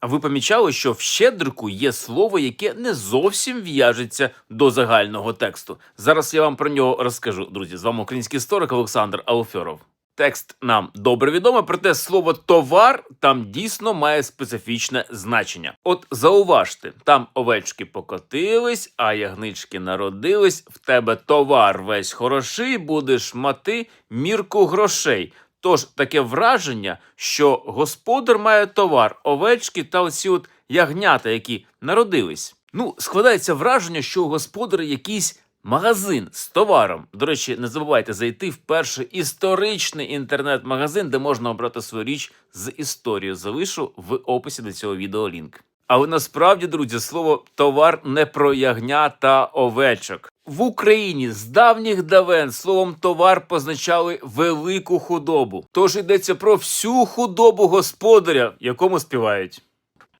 А ви помічали, що в щедрику є слово, яке не зовсім в'яжеться до загального тексту. Зараз я вам про нього розкажу. Друзі, з вами український історик Олександр Алфьоров. Текст нам добре відомий, проте слово товар там дійсно має специфічне значення. От зауважте, там овечки покотились, а ягнички народились. В тебе товар весь хороший, будеш мати мірку грошей. Тож таке враження, що господар має товар, овечки та оці от ягнята, які народились. Ну, складається враження, що у господаря якийсь магазин з товаром. До речі, не забувайте зайти в перший історичний інтернет-магазин, де можна обрати свою річ з історією. Залишу в описі до цього відео лінк. Але насправді, друзі, слово товар не про ягня та овечок. В Україні з давніх давен словом товар позначали велику худобу. Тож йдеться про всю худобу господаря, якому співають.